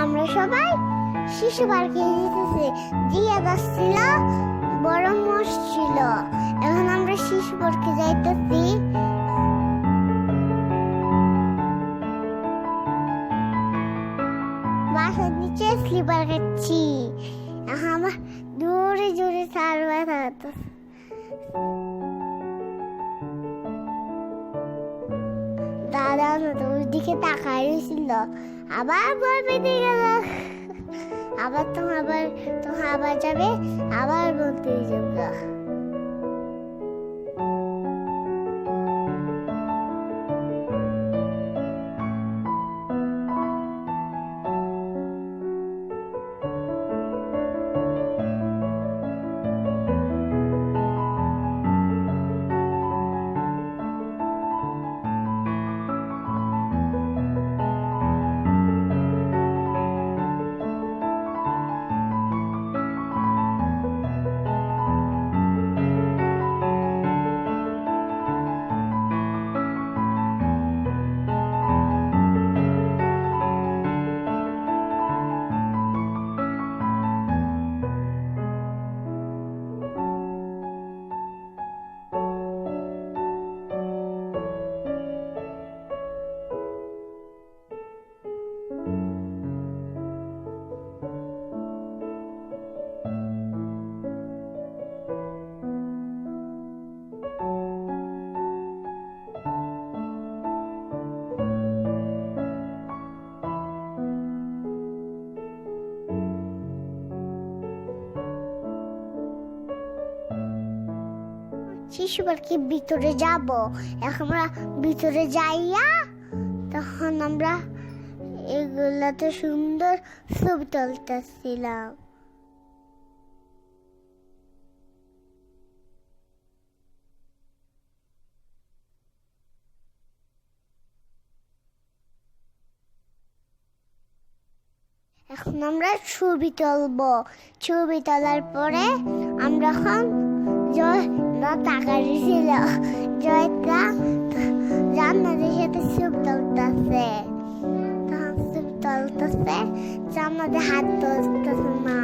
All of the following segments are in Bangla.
আমরা সবাই শিশু পার্কে যেতেছি। জিয়া ছিল, বড় মোষ ছিল। এখন আমরা শিশু পার্কে যাইতেছি। বাসার নিচে স্লিপার খাচ্ছি আমার জোরে জোরে সার ব্যথা দাদা তোর দিকে তাকায় রয়েছিল আবার ভয় পেতে গেল। আবার তো আবার তো আবার যাবে, আবার বলতে যাবে। শিশু পার্কের ভিতরে যাব। এখন আমরা ভিতরে যাইয়া তখন আমরা এগুলাতে সুন্দর ছবি তুলতেছিলাম। এখন আমরা ছবি তুলবো। ছবি তোলার পরে আমরা এখন জয় না টাকা দিয়েছিল জয়টা জান্নাতের সাথে ছবি তুলতেছে তখন ছবি জান্নাতে হাত তুলতেছে না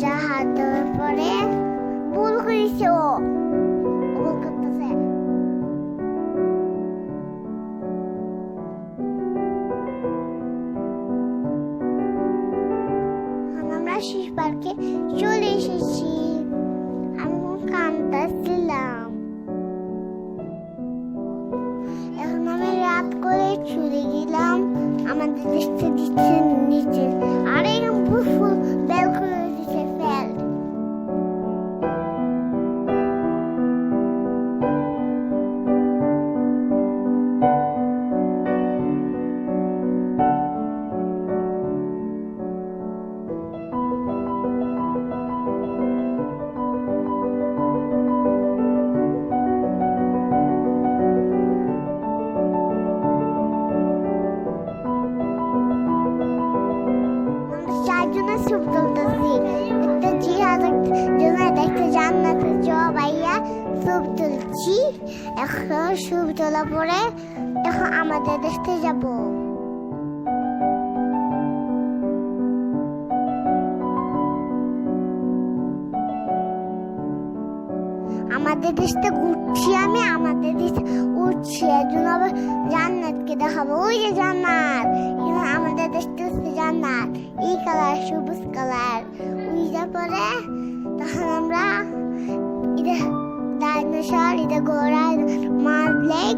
যা হাত দেওয়ার পরে ভুল করেছে ও ভুল করতেছে আমরা শিশু পার্কে চলে এসেছি চলে গেলাম আমাদের দেখতে দিচ্ছে নিচে। আর এরকম ফুল আমাদের দেশটা ঘুরছি আমি আমাদের দেশে উঠছি এর জন্য আবার জান্নাতকে দেখাবো ওই যে জান্নাত আমাদের দেশটা হচ্ছে জান্নাত। এই কালার সবুজ কালার ওই যে পরে তখন আমরা এটা ডাইনোসর এটা ঘোড়া মাছ লেগ